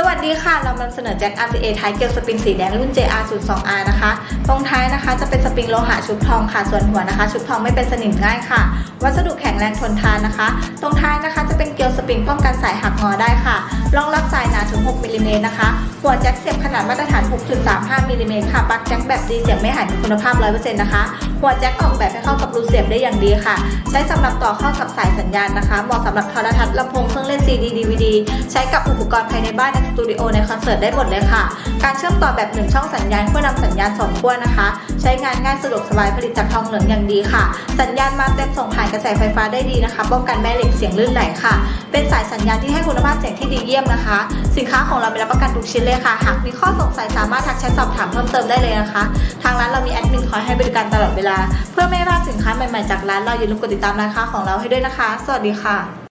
สวัสดีค่ะ เรานำเสนอแจ็ค RCA ท้ายเกียวสปริงสีแดงรุ่น JR 0 2 R นะคะตรงท้ายนะคะจะเป็นสปริงโลหะชุบทองค่ะ ส่วนหัวนะคะ ชุบทองไม่เป็นสนิมง่ายค่ะ วัสดุแข็งแรงทนทานนะคะ ตรงท้ายนะคะจะเป็นเกียวสปริงป้องกันสายหักงอได้ค่ะ รองรับสายหนาถึง 6มิลลิเมตรนะคะ หัวแจ็คเสียบขนาดมาตรฐาน 6.35มิลลิเมตรค่ะปลั๊กแจ็คแบบดีเสียงไม่หายมีคุณภาพ 100%นะคะ หัวแจ็คออกแบบให้เข้ากับรูเสียบได้อย่างดีค่ะ ใช้สำหรับต่อเข้ากับสายสัญญาณนะคะ เหมาะสำหรับโทรทัศน์ลำโพงเครื่องเล่น CD DVD ใช้กับอุปกรณ์ภายในบ้านในสตูดิโอในคอนเสิร์ตได้หมดเลยค่ะ การเชื่อมต่อแบบหนึ่งช่องสัญญาณเพื่อนำสัญญาณสองขั้วนะคะ ใช้งานง่ายสะดวกสบายผลิตจากทองเหลืองอย่างดีค่ะ สัญญาณมาเต็มส่งผ่านกระแสไฟฟ้าได้ดีนะคะ ป้องกันแม่เหล็กเสียงลื่นไหลค่ะ เป็นสายสัญญาณที่ให้คุณภาพเสียงที่ดีเยี่ยมนะคะ สินค้าของเรามีรับประกันทุกชิ้นเลยค่ะ หากมีข้อสงสัยสามารถทักแชทสอบถามเพิ่มเติมได้เลยนะคะ ทางร้านเรามีแอดมินคอยให้บริการตลอดเวลา เพื่อไม่ให้พลาดสินค้าใหม่ๆจากร้านเราอย่าลืมกดติดตามร้านค้าของเราให้ด้วยนะคะ สวัสดีค่ะ